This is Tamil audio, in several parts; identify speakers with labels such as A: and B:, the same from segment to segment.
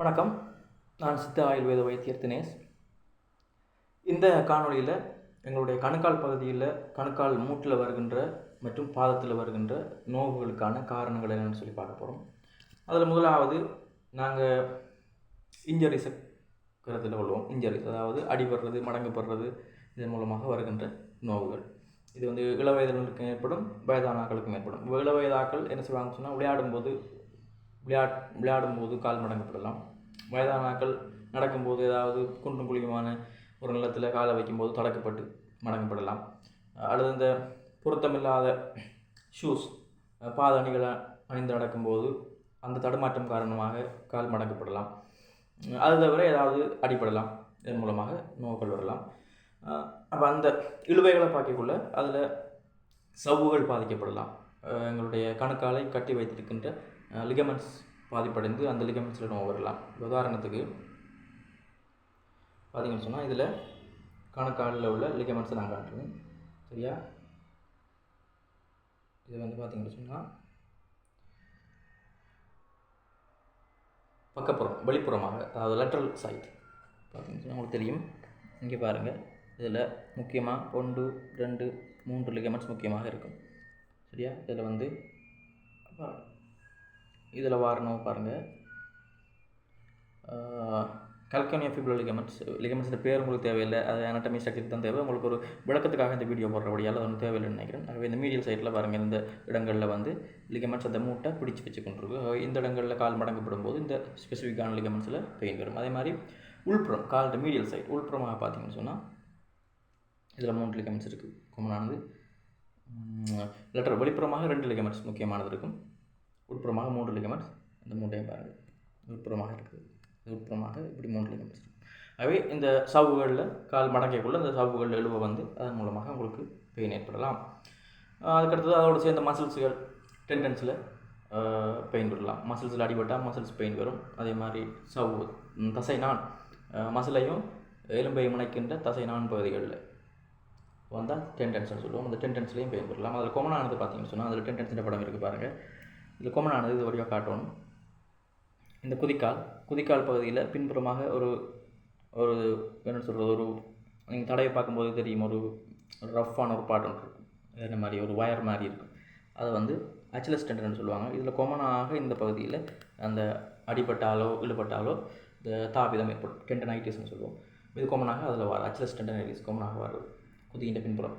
A: வணக்கம். நான் சித்த ஆயுர்வேத வைத்தியர் தினேஷ். இந்த காணொளியில் எங்களுடைய கணுக்கால் பகுதியில் கணுக்கால் மூட்டில் வருகின்ற மற்றும் பாதத்தில் வருகின்ற நோவுகளுக்கான காரணங்கள் என்னென்னு சொல்லி பார்க்க போகிறோம் அதில் முதலாவது நாங்கள் இன்ஜரிஸை கருத்தில் கொள்வோம். இன்ஜரிஸ் அதாவது அடிபடுறது மடங்குபடுறது இதன் மூலமாக வருகின்ற நோவுகள். இது வந்து இளவயதினருக்கும் ஏற்படும் வயதானாக்களுக்கும் ஏற்படும். இளவயதாக்கள் என்ன செய்வாங்க சொன்னால் விளையாடும்போது விளையாட் விளையாடும்போது கால் மடங்கப்படலாம் வயதான வயதானாக்கள் நடக்கும்போது ஏதாவது குண்டும் குழியுமான ஒரு நிலத்தில் காலை வைக்கும்போது தடக்கப்பட்டு மடங்கப்படலாம். அல்லது இந்த பொருத்தமில்லாத ஷூஸ் பாதணிகளை அணிந்து நடக்கும்போது அந்த தடுமாற்றம் காரணமாக கால் மடங்கப்படலாம். அது தவிர ஏதாவது அடிபடலாம். இதன் மூலமாக நோய்கள் வரலாம். அப்போ அந்த இழுவைகளை பார்க்கக்குள்ள அதில் சவ்வுகள் பாதிக்கப்படலாம். எங்களுடைய கணுக்காலை கட்டி வைத்திருக்கின்ற லிகமெண்ட்ஸ் பாதிப்படைந்து அந்த லிகமெண்ட்ஸில் நோய் வரலாம் உதாரணத்துக்கு பார்த்தீங்கன்னு சொன்னால் இதில் கணக்காலில் உள்ள லிகமெண்ட்ஸை நான் காட்டுறேன். சரியா? இது வந்து பார்த்தீங்கன்னு சொன்னால் பக்கப்புறம் வெளிப்புறமாக அதாவது லெட்ரல் சைட் பார்த்தீங்கன்னு சொன்னால் உங்களுக்கு தெரியும். இங்கே பாருங்கள் இதில் முக்கியமாக ஒன்று ரெண்டு மூன்று லிகமெண்ட்ஸ் முக்கியமாக இருக்கும். சரியா? இதில் வந்து இதில் வாரணும் பாருங்கள் கல்கனியா ஃபிப்ரல் லிகமெண்ட்ஸ் லிகமெண்ட்ஸில் பேர் உங்களுக்கு தேவையில்லை. அது anatomy ஸ்ட்ரக்சர் தான் தேவை. உங்களுக்கு ஒரு விளக்கத்துக்காக இந்த வீடியோ போடுறபடியால் அது ஒன்றும் தேவையில்லைன்னு நினைக்கிறேன். ஆகவே இந்த மீடியல் சைடில் பாருங்கள் இந்த இடங்களில் வந்து லிகமெண்ட்ஸ் அந்த மூட்டை பிடிச்சி வச்சு கொண்டிருக்கு இந்த இடங்களில் கால் மடங்கப்படும் போது இந்த ஸ்பெசிஃபிக்கான லிகமெண்ட்ஸில் பெயின் வரும். அதே மாதிரி உள்புறம் கால் மீடியல் சைட் உள்புறமாக பார்த்தீங்கன்னு சொன்னால் இதில் மூன்று லிகமெண்ட்ஸ் இருக்குது காமனானது லெட்டர் வெளிப்புறமாக ரெண்டு லிகமெண்ட்ஸ் முக்கியமானது இருக்கும். உட்புறமாக மூன்று லிகமெண்ட்ஸ் இந்த மூன்றையும் பாருங்கள். உட்புறமாக இருக்குது. உட்புறமாக இப்படி மூன்று லிகமெண்ட்ஸ் ஆகவே இந்த சவ்வுகளில் கால் மடக்கைக்குள்ள இந்த சவ்வுகள் எழுவ வந்து அதன் மூலமாக உங்களுக்கு பெயின் ஏற்படலாம். அதுக்கடுத்தது அதோடு சேர்ந்த மசில்ஸுகள் டெண்டன்ஸில் பெயின் வரலாம் மசில்ஸில் அடிபட்டால் மசில்ஸ் பெயின் வரும் அதே மாதிரி சவ்வு தசை நான் மசிலையும் எலும்பையும் இணைக்கின்ற தசை நான் பகுதிகளில் வந்தால் டென்டென்ஸ்னு சொல்லுவோம். அந்த டென்டென்ஸ்லேயும் பெயின் வரலாம் அதில் கொமனானது பார்த்தீங்கன்னு சொன்னால் அதில் டென்டென்ஸிൻ്റെ படம் இருக்குது பாருங்கள். இதில் கொமனானது இது வழியாக காட்டணும். இந்த குதிக்கால் குதிக்கால் பகுதியில் பின்புறமாக ஒரு ஒரு என்ன சொல்கிறது ஒரு நீங்கள் தடையை பார்க்கும்போது தெரியும் ஒரு ரஃப்பான ஒரு பாட்டு இருக்கும். என்ன மாதிரி ஒரு வயர் மாதிரி இருக்கும். அதை வந்து அச்சிலஸ் டெண்டன்னு சொல்லுவாங்க. இதில் கொமனாக இந்த பகுதியில் அந்த அடிபட்டாலோ இழுபட்டாலோ இந்த தாபிதம் ஏற்படும். டெண்டனைட்டிஸ்னு சொல்லுவோம். இது கொமனாக அதில் வர அச்சிலஸ் டெண்டனைட்டிஸ் கொமனாக வருது. குதிக்கின்ற பின்புறம்.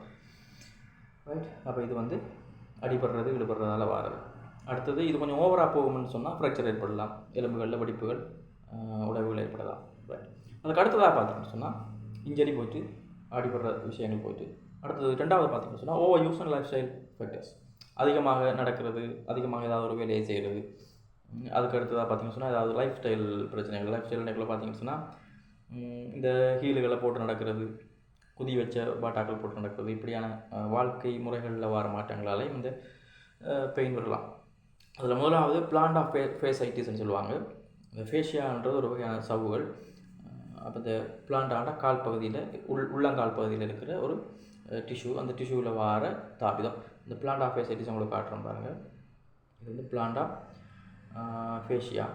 A: ரைட் அப்போ இது வந்து அடிபடுறது இழுபடுறதால வரது. அடுத்தது இது கொஞ்சம் ஓவராக போகும்னு சொன்னால் ஃப்ராக்சர் ஏற்படலாம் எலும்புகளில் வெடிப்புகள் உடவுகள் ஏற்படலாம். அதுக்கு அடுத்ததாக பார்த்தீங்கன்னு சொன்னால் இன்ஜரி போயிட்டு அடிபடுற விஷயங்கள் போயிட்டு அடுத்தது ரெண்டாவது பார்த்தீங்கன்னு சொன்னால் over use and lifestyle factors அதிகமாக நடக்கிறது அதிகமாக ஏதாவது ஒரு வேலையை செய்கிறது அதுக்கு அடுத்ததாக பார்த்தீங்கன்னு சொன்னால் ஏதாவது லைஃப் ஸ்டைல் பிரச்சனைகள் லைஃப் ஸ்டைல் பார்த்தீங்கன்னு சொன்னால் இந்த ஹீலுகளை போட்டு நடக்கிறது குதி வச்ச பாட்டாக்கள் போட்டு நடக்கிறது இப்படியான வாழ்க்கை முறைகளில் வர மாற்றங்களாலே இந்த பெயின் வரலாம். அதில் முதலாவது பிளான்ட் ஆஃப் ஃபே ஃபேசைட்டிஸ்ன்னு சொல்லுவாங்க. இந்த ஃபேஷியான்றது ஒரு வகையான சவ்வுகள். அப்போ இந்த பிளான்டான கால் பகுதியில் உள் உள்ளங்கால் பகுதியில் இருக்கிற ஒரு டிஷ்யூ அந்த டிஷ்யூவில் வார தாபிதம். இந்த பிளான்ட் ஆஃப் ஃபேசைட்டிஸ் உங்களுக்கு காட்டுறேன் பாருங்கள் இது வந்து பிளான்ட் ஆஃப் ஃபேஷியா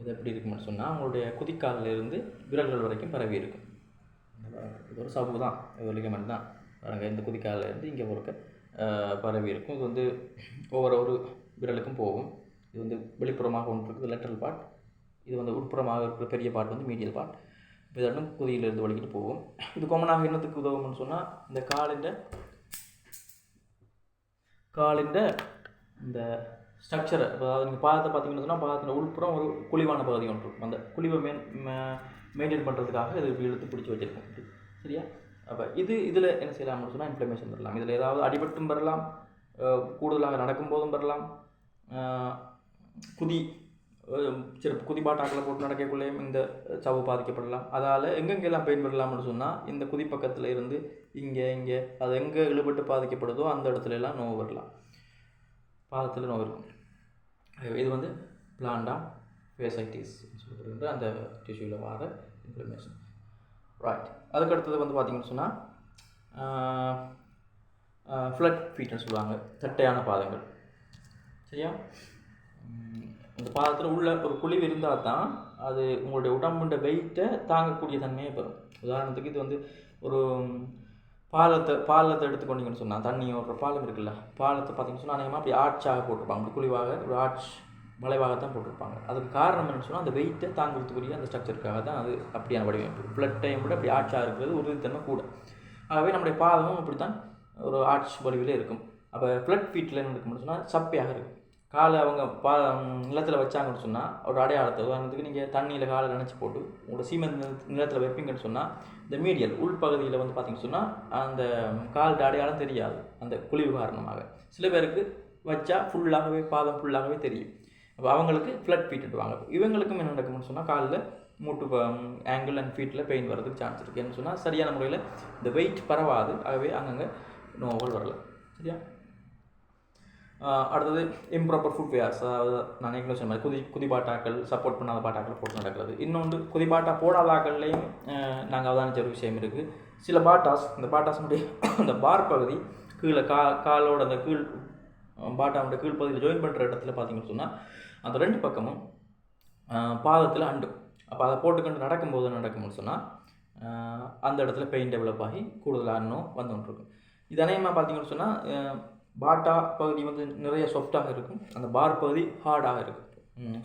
A: இது எப்படி இருக்கும்னு சொன்னால் உங்களுடைய குதிக்காலிலிருந்து விரல்கள் வரைக்கும் பரவி இருக்கும். இது ஒரு சவ்வு தான். இது ஒரு லிகமெண்ட் தான். பாருங்கள் இந்த குதிக்காலில் இருந்து இங்கே ஒருக்க பரவி இருக்கும். இது வந்து ஒவ்வொரு ஒரு விரலுக்கும் போகும். இது வந்து வெளிப்புறமாக ஒன்று இருக்குது லெட்டரல் பார்ட் இது வந்து உட்புறமாக இருக்கிற பெரிய பார்ட் வந்து மீடியல் பார்ட் இது ரெண்டும் குதியிலிருந்து வலிக்கிட்டு போகும். இது கொமனாக என்னத்துக்கு உதவும்னு சொன்னால் இந்த காலின் காலின் இந்த ஸ்ட்ரக்சரை அதாவது நீங்கள் பாதத்தை பார்த்தீங்கன்னு சொன்னால் பாதத்தின் உள்புறம் ஒரு குழிவான பகுதி ஒன்று இருக்கும். அந்த குழிவை மெயின் மெயின்டைன் பண்ணுறதுக்காக இது இழுத்து பிடிச்சி வச்சுருக்கோம். சரியா? அப்போ இது இதில் என்ன செய்யலாம்னு சொன்னால் இன்ஃப்ளமேஷன் வரலாம். இதில் ஏதாவது அடிபட்டும் வரலாம் கூடுதலாக நடக்கும்போதும் வரலாம். குதி சிறு குதிபாட்டாக்கில் போட்டு நடக்கக்குள்ளேயும் இந்த சவு பாதிக்கப்படலாம். அதால் எங்கெங்கெல்லாம் பெயின் வரலாம்னு சொன்னால் இந்த குதி பக்கத்தில் இருந்து இங்கே இங்கே அது எங்கே இழுபட்டு பாதிக்கப்படுதோ அந்த இடத்துல எல்லாம் நோவு வரலாம். பாதத்தில் நோய் இருக்கும். இது வந்து பிளாண்டா ஃபேசைட்டிஸ் சொல்லப்படுகின்ற அந்த டிஷ்யூவில் வர இன்ஃப்ளமேஷன் ரைட் அதுக்கு அடுத்தது வந்து பார்த்தீங்கன்னு சொன்னால் ஃப்ளட் ஃபீட்னு சொல்லுவாங்க. தட்டையான பாதங்கள். சரியா? இந்த பாதத்தில் உள்ள ஒரு குழிவு இருந்தால் தான் அது உங்களுடைய உடம்புண்ட வெயிட்டை தாங்கக்கூடிய தன்மையை பெறும். உதாரணத்துக்கு இது வந்து ஒரு பாலத்தை பாலத்தை எடுத்துக்கொண்டீங்கன்னு சொன்னால் தண்ணி ஓடுற பாலம் இருக்குல்ல பாலத்தை பார்த்திங்கன்னு சொன்னால் அநேகமாக அப்படி ஆட்சாக போட்டிருப்பாங்க. குழிவாக ஒரு ஆர்ச் மலைவாக தான் போட்டிருப்பாங்க. அதுக்கு காரணம் என்னன்னு சொன்னால் அந்த வெயிட்டை தாங்கிறதுக்குரிய அந்த ஸ்ட்ரக்சருக்காக தான் அது அப்படியான வடிவமைப்பு. பிளட் டைம் விட அப்படி ஆட்சாக இருக்கிறது உறுதித்தன்மை கூட. ஆகவே நம்முடைய பாதமும் அப்படி தான் ஒரு ஆட்ச் வடிவில் இருக்கும். அப்போ ஃப்ளட் ஃபீட்டில் என்ன இருக்கும்னு சொன்னால் சப்பையாக இருக்கும். காலை அவங்க பா நிலத்தில் வச்சாங்கன்னு சொன்னால் ஒரு அடையாளத்தை உதாரணத்துக்கு நீங்கள் தண்ணியில் காலை நினச்சி போட்டு உங்களோட சீமெண்ட் நில- நிலத்தில் வைப்பீங்கன்னு சொன்னால் இந்த மீடியல் உள்பகுதியில் வந்து பார்த்திங்கன்னு சொன்னால் அந்த கால் அடையாளம் தெரியாது. அந்த குழிவு காரணமாக. சில பேருக்கு வச்சா ஃபுல்லாகவே பாதம் ஃபுல்லாகவே தெரியும். அப்போ அவங்களுக்கு ஃப்ளட் ஃபீட்டுவாங்க இவங்களுக்கும் என்ன நடக்கும்னு சொன்னால் காலில் மூட்டு ஆங்கிள் அண்ட் ஃபீட்டில் பெயின் வர்றதுக்கு சான்ஸ் இருக்குது என்ன சொன்னால் சரியான முறையில் இந்த வெயிட் பரவாது. ஆகவே அங்கங்கே நோவல் வரலாம் சரியா? அடுத்தது இம்ப்ராப்பர் ஃபுட் வேர்ஸ் அதாவது நான் ஏற்கனவே சொன்ன மாதிரி குதி குதிபாட்டாக்கள் சப்போர்ட் பண்ணாத பாட்டாக்கள் போட்டு நடக்கிறது. இன்னொன்று குதிபாட்டா போடாத ஆக்கள்லேயும் நாங்கள் அவதானிச்ச ஒரு விஷயம் இருக்குது சில பாட்டாஸ் இந்த பாட்டாஸினுடைய அந்த பார் பகுதி கீழே கா காலோட அந்த கீழ் பாட்டாவோட கீழ் பகுதியில் ஜாயின் பண்ணுற இடத்துல பார்த்தீங்கன்னு சொன்னால் அந்த ரெண்டு பக்கமும் பாதத்தில் அண்டும் அப்போ அதை போட்டுக்கொண்டு நடக்கும்போது நடக்கும்னு சொன்னால் அந்த இடத்துல பெயின் டெவலப் ஆகி கூடுதலாக இன்னும் வந்துகிட்ருக்கும் இது அநேகமாக பார்த்தீங்கன்னு சொன்னால் பாட்டா பகுதி வந்து நிறைய சாஃப்டாக இருக்கும். அந்த பார் பகுதி ஹார்டாக இருக்கும்.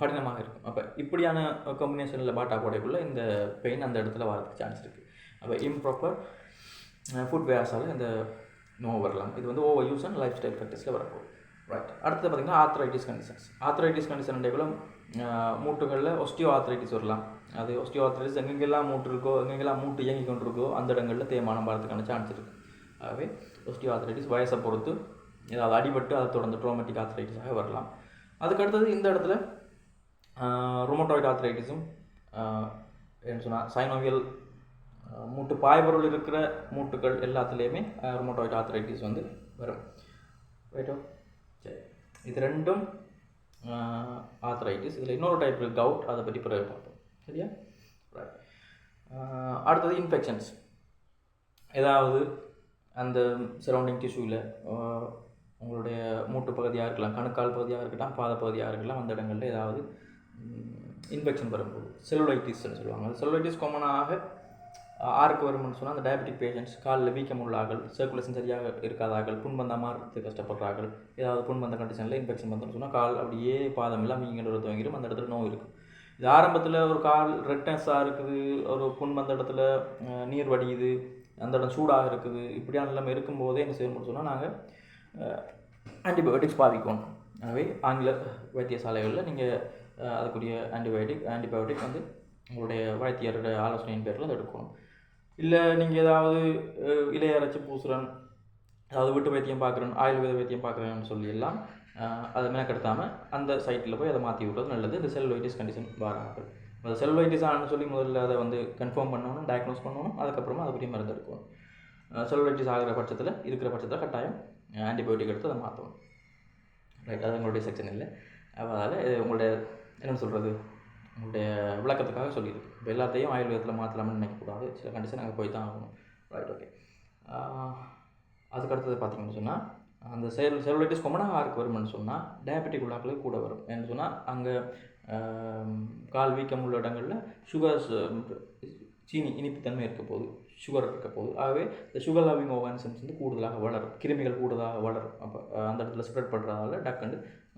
A: கடினமாக இருக்கும். அப்போ இப்படியான காம்பினேஷனில் பாட்டா போடக்குள்ளே இந்த பெயின் அந்த இடத்துல வரதுக்கு சான்ஸ் இருக்குது அப்போ இம்ப்ராப்பர் ஃபுட் வேர்ஸால் இந்த நோ வரலாம். இது வந்து over use and lifestyle ப்ராக்டிஸில் வரப்போகுது. ரைட் அடுத்து பார்த்தீங்கன்னா ஆத்ரைட்டிஸ் கண்டிஷன்ஸ் ஆத்ரைட்டிஸ் கண்டிஷன் டேக்குள்ள மூட்டுகளில் ஒஸ்டியோ ஆத்ரைட்டிஸ் வரலாம். அது ஒஸ்டியோ ஆத்ரைட்டிஸ் எங்கெங்கெல்லாம் மூட்டு இருக்கோ எங்கெங்கெல்லாம் மூட்டு இயங்கி கொண்டிருக்கோ அந்த இடங்களில் தேய்மானம் வரதுக்கான சான்ஸ் இருக்குது ஆகவே ஒஸ்டியோ ஆத்ரைட்டிஸ் வயசை பொறுத்து ஏதாவது அடிபட்டு அதை தொடர்ந்து ட்ரோமேட்டிக் ஆத்ரைட்டிஸாக வரலாம். அதுக்கு அடுத்தது இந்த இடத்துல ரொமோட்டாய்டு ஆத்ரைட்டிஸும் என்ன சொன்னால் சைனோவியல் மூட்டு பாய்பொருள் இருக்கிற மூட்டுகள் எல்லாத்துலேயுமே ரொமோட்டாய்டு ஆத்ரைட்டிஸ் வந்து வரும். ரைட்டோ சரி. இது ரெண்டும் ஆர்த்ரைட்டிஸ் இதில் இன்னொரு டைப் இருக்குது கவுட் அதை பற்றி பிறகு பார்ப்போம். சரியா? ரைட் அடுத்தது இன்ஃபெக்ஷன்ஸ் ஏதாவது அந்த சரௌண்டிங் டிஷ்யூவில் உங்களுடைய மூட்டு பகுதியாக இருக்கலாம் கணுக்கால் பகுதியாக இருக்கலாம் பாத பகுதியாக இருக்கலாம் அந்த இடங்களில் ஏதாவது இன்ஃபெக்ஷன் வரும்போது. செல்லுலைட்டிஸ்னு சொல்லுவாங்க. அந்த செல்லுலைட்டிஸ் காமனாக ஆருக்கு வரும்னு சொன்னால் அந்த டயபெட்டிக் பேஷண்ட்ஸ் காலில் வீக்கம் உள்ளார்கள் சர்க்குலேஷன் சரியாக இருக்காதார்கள் புண்பந்தமாக இருக்கிறது கஷ்டப்படுறார்கள் ஏதாவது புண்பந்த கண்டிஷனில் இன்ஃபெக்ஷன் வந்தோம்னு சொன்னால் கால் அப்படியே பாதம் எல்லாம் வீங்கிட்டு துவங்கிடும் அந்த இடத்துல நோய் இருக்கும். இது ஆரம்பத்தில் ஒரு கால் ரெட்னஸாக இருக்குது ஒரு புண்பந்த இடத்துல நீர் வடியுது அந்த இடம் சூடாக இருக்குது இப்படியான நிலைமை இருக்கும்போதே என்ன செய்யணும்னு சொன்னால் நாங்கள் ஆன்டிபயோட்டிக்ஸ் பாதிக்கணும் ஆகவே ஆங்கில வைத்தியசாலைகளில் நீங்கள் அதுக்குரிய ஆன்டிபயோட்டிக் ஆன்டிபயோட்டிக் வந்து உங்களுடைய வைத்தியருடைய ஆலோசனையின் பேரில் அதை எடுக்கணும். இல்லை நீங்கள் ஏதாவது அஹ், இலையை அரைச்சி பூசுகிறேன் அதாவது வீட்டு வைத்தியம் பார்க்குறேன் ஆயுர்வேத வைத்தியம் பார்க்குறேன்னு சொல்லி எல்லாம் அதை மெனக்கெடுத்தாமல் அந்த சைட்டில் போய் அதை மாற்றி விட்றது நல்லது. இந்த செல்வைட்டிஸ் கண்டிஷன் வராமல் அந்த செல்லுலைட்டிஸ் ஆனு சொல்லி முதல்ல அதை வந்து கன்ஃபார்ம் பண்ணணும் டயக்னோஸ் பண்ணணும் அதுக்கப்புறமா அதுக்குரிய மருந்து எடுக்கணும். செல்லுலைட்டிஸ் ஆகிற பட்சத்தில் இருக்கிற பட்சத்தில் கட்டாயம் ஆன்டிபயோட்டிக் எடுத்து அதை மாற்றணும் ரைட் அது உங்களுடைய செக்ஷன் இல்லை. அதனால் உங்களுடைய என்ன சொல்கிறது உங்களுடைய விளக்கத்துக்காக சொல்லியிருக்கு இப்போ எல்லாத்தையும் ஆயுர்வேதத்தில் மாற்றலாம்னு நினைக்கக்கூடாது. சில கண்டிஷன் அங்கே போய் தான் ஆகணும் ரைட் ஓகே அதுக்கு அடுத்தது பார்த்தீங்கன்னு சொன்னால் அந்த செல் செல்லுலைட்டிஸ் கொமனாக யாருக்கு வரும்னு சொன்னால் டயபெட்டிக் உள்ளாக்களுக்கு கூட வரும். ஏன்னு சொன்னால் அங்கே கால் வீக்கம் உள்ள இடங்களில் சுகர்ஸ் சீனி இனிப்புத்தன்மை இருக்க போகுது சுகர் இருக்க போகுது ஆகவே இந்த சுகர் லவிங் ஆர்கானிசம்ஸ் வந்து கூடுதலாக வளரும். கிருமிகள் கூடுதலாக வளரும். அப்போ அந்த இடத்துல ஸ்ப்ரெட் பண்ணுறதால டக்குண்டு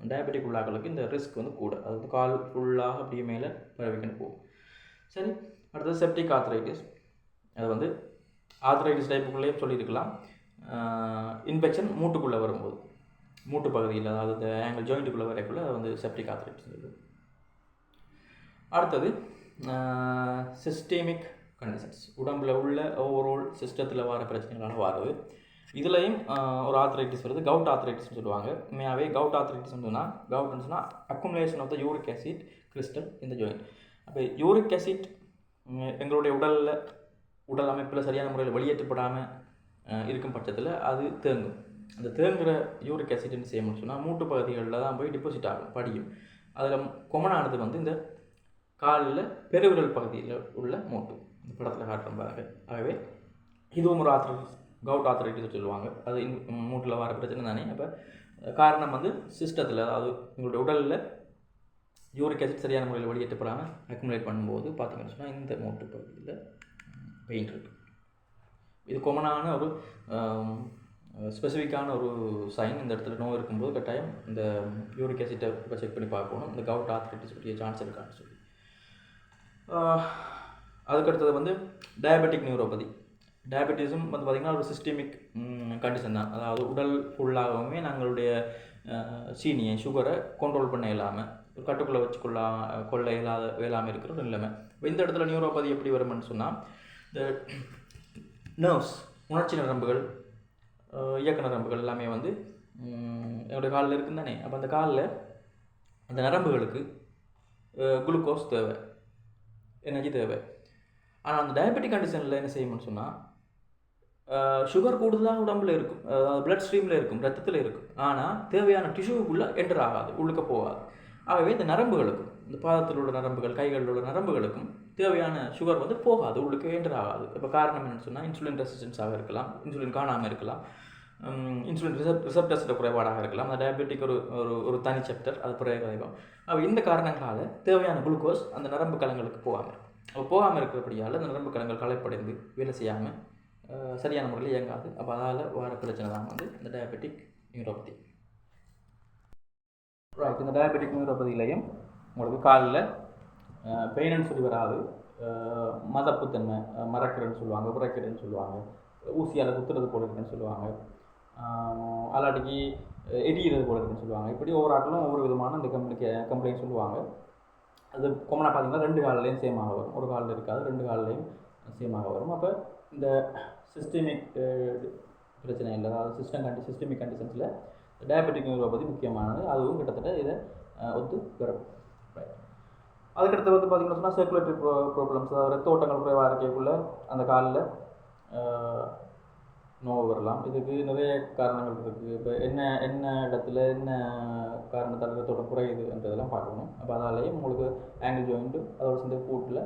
A: டயபெட்டிக் உள்ளாக்களுக்கு இந்த ரிஸ்க் வந்து கூட. அது வந்து கால் ஃபுல்லாக அப்படியே மேலே பரவிக்கணும் போகும். சரி அடுத்தது செப்டிக் ஆர்த்ரைட்டிஸ் அது வந்து ஆர்த்ரைட்டிஸ் டைப்புக்குள்ளேயே சொல்லியிருக்கலாம். இன்ஃபெக்ஷன் மூட்டுக்குள்ளே வரும்போது. மூட்டு பகுதியில் அதாவது இந்த ஆங்கிள் ஜாயிண்ட்டுக்குள்ளே வரைக்குள்ள அது வந்து செப்டிக் ஆர்த்ரைட்டிஸ் அடுத்தது சிஸ்டேமிக் கண்டிஷன்ஸ் உடம்புல உள்ள ஓவரால் சிஸ்டத்தில் வர பிரச்சனைகளால் வருது இதுலேயும் ஒரு ஆத்ரைட்டிஸ் வருது. கவுட் ஆத்ரைட்டிஸ்னு சொல்லுவாங்க. உண்மையாகவே கவுட் ஆத்ரைட்டிஸ்னு சொன்னால் கவுட்னு சொன்னால் accumulation of the uric acid crystal இந்த ஜாயிண்ட் அப்போ யூரிக் ஆசிட் எங்களுடைய உடலில் உடல் அமைப்பில் சரியான முறையில் வெளியேற்றப்படாமல் இருக்கும் பட்சத்தில் அது தேங்கும். அந்த தேங்குகிற யூரிக் ஆசிட் என்ன செய்யணும்னு சொன்னால் மூட்டு பகுதிகளில் தான் போய் டிபாசிட் ஆகும் படியும். அதில் கொமனானது வந்து இந்த காலில் பெருவிரல் பகுதியில் உள்ள மூட்டு. இந்த படத்தில் காட்டுற பாருங்க ஆகவே இதுவும் ஒரு ஆத்ரைட்டிஸ் கவுட் ஆத்தரைட்டிஸ் சொல்லுவாங்க. அது இன் மூட்டில் வர பிரச்சனை தானே. அப்போ காரணம் வந்து சிஸ்டத்தில் அதாவது உங்களுடைய உடலில் யூரிக் ஆசிட் சரியான முறையில் வெளியேற்றப்படாமல் அக்குமுலேட் பண்ணும்போது பார்த்தீங்கன்னு சொன்னால் இந்த மூட்டு பகுதியில் பெயின் இருக்குது இது கொமனான ஒரு ஸ்பெசிஃபிக்கான ஒரு சைன் இந்த இடத்துல நோய் இருக்கும்போது கட்டாயம் இந்த யூரிக் ஆசிட்டை இப்போ செக் பண்ணி பார்க்கணும். இந்த கவுட் ஆர்த்ரைட்டிஸ் பற்றிய சான்ஸ் இருக்கான்னு சொல்லி. அதுக்கடுத்தது வந்து டயபெட்டிக் நியூரோபதி டயபெட்டிஸும் வந்து பார்த்திங்கன்னா ஒரு சிஸ்டமிக் கண்டிஷன் தான். அதாவது உடல் ஃபுல்லாகவுமே நாங்களுடைய சீனியை சுகரை கண்ட்ரோல் பண்ண இல்லாமல் ஒரு கட்டுக்குள்ளே வச்சுக்கொள்ளா கொள்ள இயலாத இயலாமல் இருக்கிற ஒரு நிலைமை. இப்ப இந்த இடத்துல நியூரோபதி எப்படி வரும்னு சொன்னால் இந்த நர்வ்ஸ் உணர்ச்சி நரம்புகள் இயக்க நரம்புகள் எல்லாமே வந்து என்னுடைய காலில் இருக்குன்னு தானே. அப்போ அந்த காலில் அந்த நரம்புகளுக்கு குளுக்கோஸ் தேவை. எனர்ஜி தேவை. ஆனால் அந்த டயபெட்டிக் கண்டிஷனில் என்ன செய்யணும்னு சொன்னால் சுகர் கூடுதலாக உடம்புல இருக்கும். அதாவது பிளட் ஸ்ட்ரீமில் இருக்கும் ரத்தத்தில் இருக்கும். ஆனால் தேவையான டிஷ்யூக்குள்ளே என்டர் ஆகாது உள்ளுக்க போகாது. ஆகவே இந்த நரம்புகளுக்கும் இந்த பாதத்தில் உள்ள நரம்புகள் கைகளில் உள்ள நரம்புகளுக்கும் தேவையான சுகர் வந்து போகாது உள்ளுக்கு என்டர் ஆகாது. இப்போ காரணம் என்னென்னு சொன்னால் இன்சுலின் ரெசிஸ்டன்ஸாக இருக்கலாம் இன்சுலின் காணாமல் இருக்கலாம் இன்சுலின் ரிசப் ரிசப்டர்ஸோட குறைபாடாக இருக்கலாம் அந்த டயபெட்டிக் ஒரு ஒரு ஒரு தனி செப்டர் அது குறைவாகும் அப்போ இந்த காரணங்களால் தேவையான குளுக்கோஸ் அந்த நரம்பு கலங்களுக்கு போகாமல் இருக்கும். அப்போ போகாமல் இருக்கிறபடியால் அந்த நரம்பு கலங்கள் களைப்படைந்து வேலை செய்யாமல் சரியான முறையில் இயங்காது. அப்போ அதால் வர பிரச்சனை தான் வந்து இந்த டயபெட்டிக் நியூரோபதி ரைட் இந்த டயபெட்டிக் நியூரோபதியிலையும் உங்களுக்கு காலில் பெயின்னு சொல்லி வராது. மதப்புத்தன்மை மறக்கிறன்னு மறக்கிறேன்னு சொல்லுவாங்க உரைக்கிறேன்னு சொல்லுவாங்க ஊசியால் குத்துறது போல இருக்குன்னு சொல்லுவாங்க. அல்லாட்டிக்கு எரியிறது போல இருக்குன்னு சொல்லுவாங்க. இப்படி ஒவ்வொரு ஆட்களும் ஒவ்வொரு விதமான இந்த கம்ப்ளைண்ட் கம்ப்ளைண்ட் சொல்லுவாங்க. அது கொமனாக பார்த்தீங்கன்னா ரெண்டு கால்லையும் சேமாக வரும். ஒரு காலில் இருக்காது ரெண்டு கால்லையும் சேமாக வரும். அப்போ இந்த சிஸ்டமிக் பிரச்சனை இல்லை அதாவது சிஸ்டம் கண்டி சிஸ்டமிக் கண்டிஷன்ஸில் டயபெட்டிக் நியூரோபதி முக்கியமானது அதுவும் கிட்டத்தட்ட இதை ஒத்து வரும் Right. அதுக்கடுத்து வந்து பார்த்தீங்கன்னா சொன்னால் சர்க்குலேட்டரி ப்ரோ ப்ராப்ளம்ஸ் அதாவது ரத்த ஓட்டங்கள் குறைவாக இருக்கக்குள்ள அந்த காலில் நோவு வரலாம் இதுக்கு நிறைய காரணங்கள் இருக்குது இப்போ என்ன என்ன இடத்துல என்ன காரணத்தால் ரத்தோட்டம் குறையுதுன்றதெல்லாம் பார்க்கணும் அப்போ அதாலேயும் உங்களுக்கு ஆங்கிள் ஜாயிண்ட்டு அதோட சேர்ந்து கூட்டில்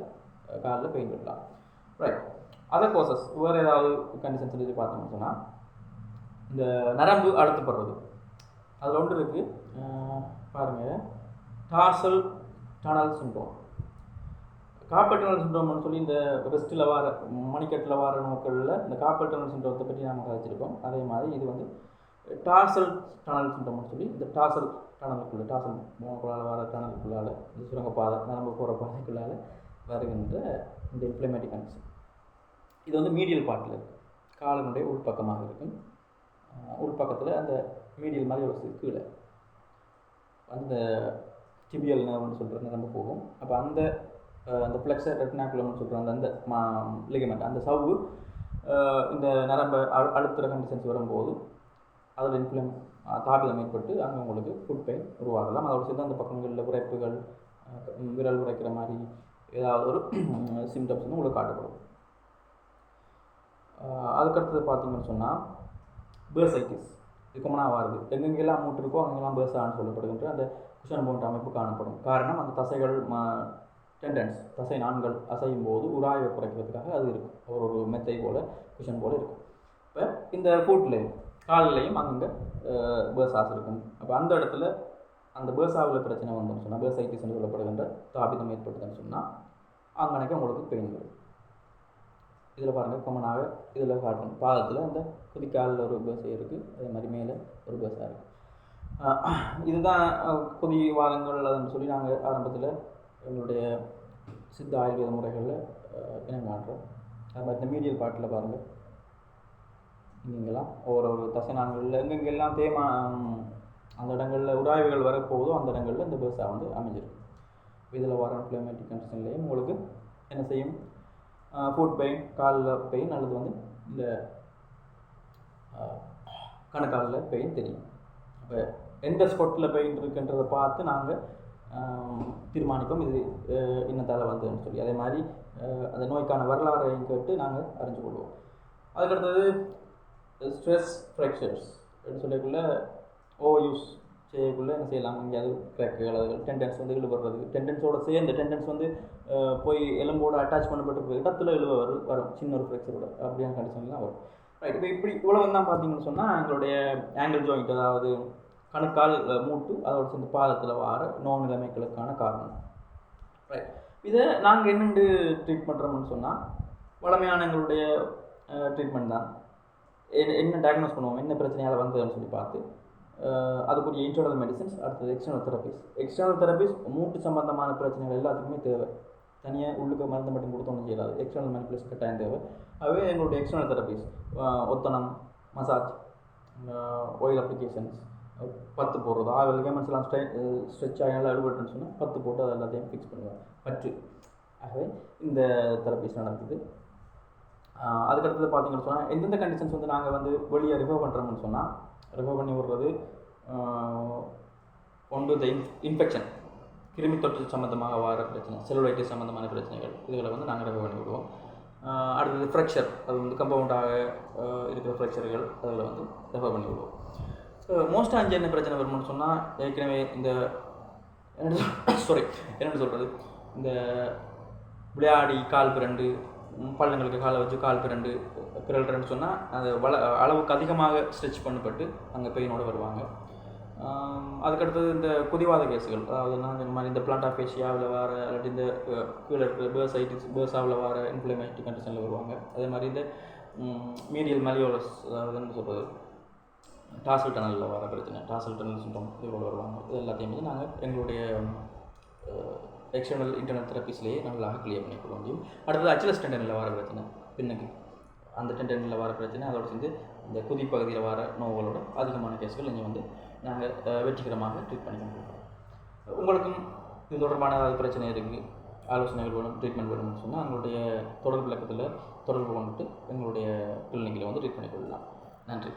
A: காலில் பெயின் இருக்கலாம் ரைட் அதர் கோசஸ் வேறு ஏதாவது கண்டிஷன்ஸ் சொல்லி பார்த்தோம்னு சொன்னால் இந்த நரம்பு அழுத்தப்படுறது. அதில் ஒன்று இருக்குது பாருங்கள் tarsal tunnel syndrome carpal tunnel சிண்ட்ரோம்னு சொல்லி இந்த ரெஸ்ட்டில் வர மணிக்கட்டில் வர நோக்களில் இந்த காப்பல் டனல் சிண்ட்ரோத்தை பற்றி நாம் கதைச்சிருக்கோம் அதே மாதிரி இது வந்து டார்சல் டனல் சிண்ட்ரோம்னு சொல்லி இந்த டார்சல் டனலுக்குள்ளே டார்சல் மூணுக்குள்ளால் வர டனலுக்குள்ளால் இந்த சுரங்கப்பாதை நரம்பு போகிற பாதைக்குள்ளால் வருகின்ற இந்த இன்ஃப்ளமேட்டிக் கண்டிஷன் இது வந்து மீடியல் பார்ட்டில் இருக்குது காலனுடைய உள்பக்கமாக இருக்கும். உள்பக்கத்தில் அந்த மீடியல் மாதிரி ஒரு கீழே. அந்த டிபியல் நர்வ்னு சொல்கிற நரம்பு போகும். அப்போ அந்த அந்த ஃப்ளெக்ஸர் ரெட்னாக்குலம்னு சொல்கிற அந்த அந்த மா லிகமெண்ட் அந்த சவ்வு இந்த நரம்பை அழு அழுத்துற கண்டிஷன்ஸ் வரும்போது அதில் இன்ஃப்ளம் தாபிதம் ஏற்பட்டு அங்கே உங்களுக்கு ஃபுட் பெயின் உருவாகலாம். அதோட சேர்ந்து அந்த பக்கங்களில் உரைப்புகள் விரல் உரைக்கிற மாதிரி ஏதாவது ஒரு சிம்டம்ஸ் வந்து உங்களுக்கு காட்டப்படும். அதுக்கடுத்தது பார்த்தீங்கன்னு சொன்னால் பேர்சைட்டிஸ் இது வருது. எங்கெங்கெல்லாம் மூட்டு இருக்கோ அங்கெல்லாம் பேர்சான்னு சொல்லப்படுகின்ற அந்த குஷன் போன்ற அமைப்பு காணப்படும். காரணம் அந்த தசைகள் ம டெண்டன்ஸ் தசை நான்கள் அசையும் போது உராய்வை குறைக்கிறதுக்காக அது இருக்கும். ஒரு ஒரு மெத்தை போல் குஷன் போல் இருக்கும். இப்போ இந்த ஃபுட்லேயும் காலிலையும் அங்கங்கே பேர்சாஸ் இருக்கும். அப்போ அந்த இடத்துல அந்த பேர்சாவில் பிரச்சனை வந்துன்னு சொன்னால் பேர்சைட்டிஸ் சொல்லப்படுகின்ற தாபிதம் ஏற்பட்டதுன்னு சொன்னால் அங்கனைக்கு உங்களுக்கு பெயின் வரும். இதில் பாருங்கள் கொமனாக இதில் காட்டணும் பாதத்தில் அந்த குதிக்காலில் ஒரு பேசை இருக்குது அதே மாதிரி மேலே ஒரு பேசா இருக்குது இதுதான் புதிய வாதங்கள் அதுன்னு சொல்லி நாங்கள் ஆரம்பத்தில் எங்களுடைய சித்த ஆயுர்வேத முறைகளில் இனம் காட்டுறோம். அது மாதிரி இந்த மீடியல் பாட்டில் பாருங்கள். இங்கெங்கெல்லாம் ஒவ்வொரு ஒரு தசை நான்களில் எங்கெங்கெல்லாம் தேமா அந்த இடங்களில் உராய்வுகள் வரப்போகுதோ அந்த இடங்களில் இந்த பேசா வந்து அமைஞ்சிருக்கு இதில் வர கிளைமேட்டிக் கண்டிஷன்லேயும் உங்களுக்கு என்ன செய்யும்? ஃபுட் பெயின் காலில் பெயின் அல்லது வந்து இந்த கணக்காலில் பெயின் தெரியும். அப்போ எந்த ஸ்பாட்டில் பெயின் இருக்குன்றதை பார்த்து நாங்கள் தீர்மானிப்போம். இது இன்னத்தால் வந்ததுன்னு சொல்லி. அதே மாதிரி அந்த நோய்க்கான வரலாறையும் கேட்டு நாங்கள் அறிஞ்சு கொள்வோம். அதுக்கடுத்தது ஸ்ட்ரெஸ் ஃப்ராக்சர்ஸ் அப்படின்னு சொல்லக்குள்ள ஓவர் யூஸ் செய்யக்குள்ளே என்ன செய்யலாம்? எங்கேயாவது கிராக்குகள் அது டெண்டன்ஸ் வந்து இழுபடுறது டெண்டன்ஸோட சேர்ந்து டெண்டன்ஸ் வந்து போய் எலும்போட அட்டாச் பண்ணப்பட்டு இடத்துல இழுவ வரும் வரும். சின்ன ஒரு ஃப்ராக்சரோட அப்படியான கண்டிஷன்லாம் வரும். ரைட் இப்போ இப்படி உலகம் தான் பார்த்தீங்கன்னு சொன்னால் எங்களுடைய ஆங்கிள் ஜாயிண்ட் அதாவது கணுக்கால் மூட்டு அதோட சேர்ந்து பாதத்தில் வார நோய் நிலைமைகளுக்கான காரணம். ரைட் இதை நாங்கள் என்னென்று ட்ரீட் பண்ணுறோம்னு சொன்னால் வளமையான எங்களுடைய ட்ரீட்மெண்ட் தான். என்ன என்ன டயக்னோஸ் பண்ணுவோம்? என்ன பிரச்சனையால் வந்ததுன்னு சொல்லி பார்த்து அதுக்குரிய இன்டர்னல் மெடிசன்ஸ் அடுத்தது எக்ஸ்டர்னல் தெரபிஸ் எக்ஸ்டர்னல் தெரப்பிஸ் மூட்டு சம்பந்தமான பிரச்சனைகள் எல்லாத்துக்குமே தேவை. தனியாக உள்ளுக்கு மருந்து மட்டும் கொடுத்து ஒன்றும் செய்யலாது எக்ஸ்டர்னல் மெடிபிளஸ் கட்டாயம் தேவை. அதுவே எங்களுடைய எக்ஸ்டர்னல் தெரப்பிஸ் ஒத்தனம் மசாஜ் ஆயில் அப்ளிகேஷன்ஸ் பத்து போடுறது. ஆயில் லிகமெண்ட்ஸ் எல்லாம் ஸ்ட்ரெ ஸ்ட்ரெச் ஆகி நல்லா சொன்னால் பத்து போட்டு அது எல்லாத்தையும் ஃபிக்ஸ் பண்ணுவேன் பற்று. ஆகவே இந்த தெரபிஸ் நடக்குது. அதுக்கடுத்தது பார்த்தீங்கன்னு சொன்னால் எந்தெந்த கண்டிஷன்ஸ் வந்து நாங்கள் வந்து வெளியே ரிஃபர் பண்ணுறோம்னு சொன்னால் ரிமூவ் பண்ணி விடுறது ஒன்று த இன் இன்ஃபெக்ஷன் கிருமி தொற்று சம்மந்தமாக வர பிரச்சனை செலுலைட்டிஸ் சம்மந்தமான பிரச்சனைகள் இதுகளை வந்து நாங்கள் ரெஃபர் பண்ணி விடுவோம். அடுத்தது ஃப்ராக்சர் அது வந்து கம்பவுண்டாக இருக்கிற ஃப்ராக்சர்கள் அதில் வந்து ரெஃபர் பண்ணி விடுவோம். மோஸ்ட்டாக அஞ்சு என்ன பிரச்சனை வரும்னு சொன்னால் ஏற்கனவே இந்த என்ன சாரி என்னென்னு சொல்கிறது இந்த விளையாடி கால் பிறண்டு பள்ளங்களுக்கு காலை வச்சு கால் பிறண்டு பிறல்றன்னு சொன்னால் அது வள அளவுக்கு அதிகமாக ஸ்ட்ரெச் பண்ணப்பட்டு அங்கே பெயினோடு வருவாங்க. அதுக்கடுத்தது இந்த குதிவாத கேஸுகள். அதாவது இந்த மாதிரி இந்த பிளான்ட் ஆஃப் ஏஷியாவில் வர இல்லாட்டி இந்த கீழே இருக்கிற பேர்சைட்டிஸ் பேர்ஸாவில் வர இன்ஃப்ளமேட்டிக் கண்டிஷனில் வருவாங்க. அதே மாதிரி இந்த மீடியல் மலியோலஸ் அதாவது என்ன சொல்கிறது டாசல் டனலில் வர பிரச்சனை டாசல் டனல் சிண்டம் இதோட வருவாங்க. இது எல்லாத்தையுமே வந்து நாங்கள் எங்களுடைய எக்ஸ்டர்னல் இன்டர்னல் தெரப்பிஸ்லேயே நல்லா கிளியர் பண்ணி கொடுக்க முடியும். அடுத்தது அச்சிலஸ் டெண்டனில் வர பிரச்சனை பின்னுக்கு. அந்த டெண்டனில் வர பிரச்சனை அதோட சேர்ந்து இந்த குதி பகுதியில் வர நோய்களோட அதிகமான கேஸ்கள் இங்கே வந்து நாங்கள் வெற்றிகரமாக ட்ரீட் பண்ணி கொண்டிருக்கோம் உங்களுக்கும் இது தொடர்பான ஏதாவது பிரச்சனை இருக்குது ஆலோசனைகள் வேணும் ட்ரீட்மெண்ட் வேணும்னு சொன்னால் எங்களுடைய தொடர்பு விளக்கத்தில் தொடர்பு கொண்டுட்டு எங்களுடைய கிளினிக்கில் வந்து ட்ரீட் பண்ணி கொள்ளலாம். நன்றி.